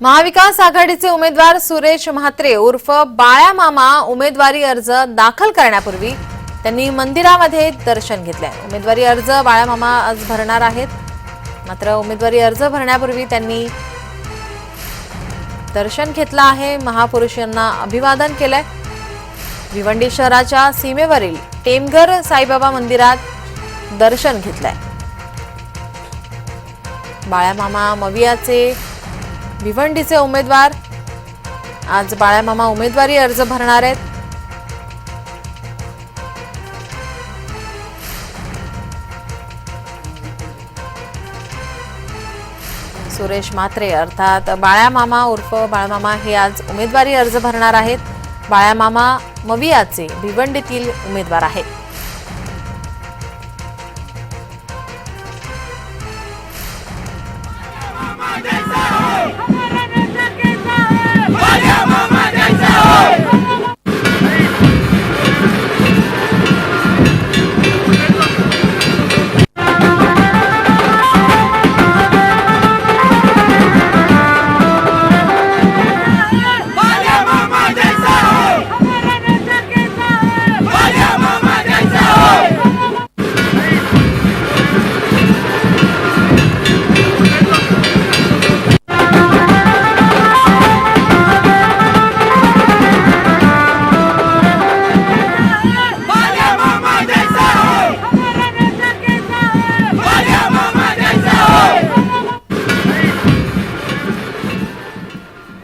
महाविकास आघाडीचे उमेदवार सुरेश म्हात्रे उर्फ बाळ्या मामा उमेदवारी अर्ज दाखल करण्यापूर्वी त्यांनी मंदिरामध्ये दर्शन घेतले उमेदवारी अर्ज बाळ्या मामा आज भरणार आहेत. मात्र उमेदवारी अर्ज भरण्यापूर्वी त्यांनी दर्शन घेतलं आहे. महापुरुष यांना अभिवादन केलंय. भिवंडी शहराच्या सीमेवरील टेमघर साईबाबा मंदिरात दर्शन घेतलंय. बाळ्यामामा मवियाचे भिवंडीचे उमेदवार. आज बाळ्यामामा उमेदवारी अर्ज भरणार आहेत. सुरेश मात्रे अर्थात बाळ्यामामा उर्फ बाळमामा हे आज उमेदवारी अर्ज भरणार आहेत. बाळ्यामामा मवियाचे भिवंडीतील उमेदवार आहेत.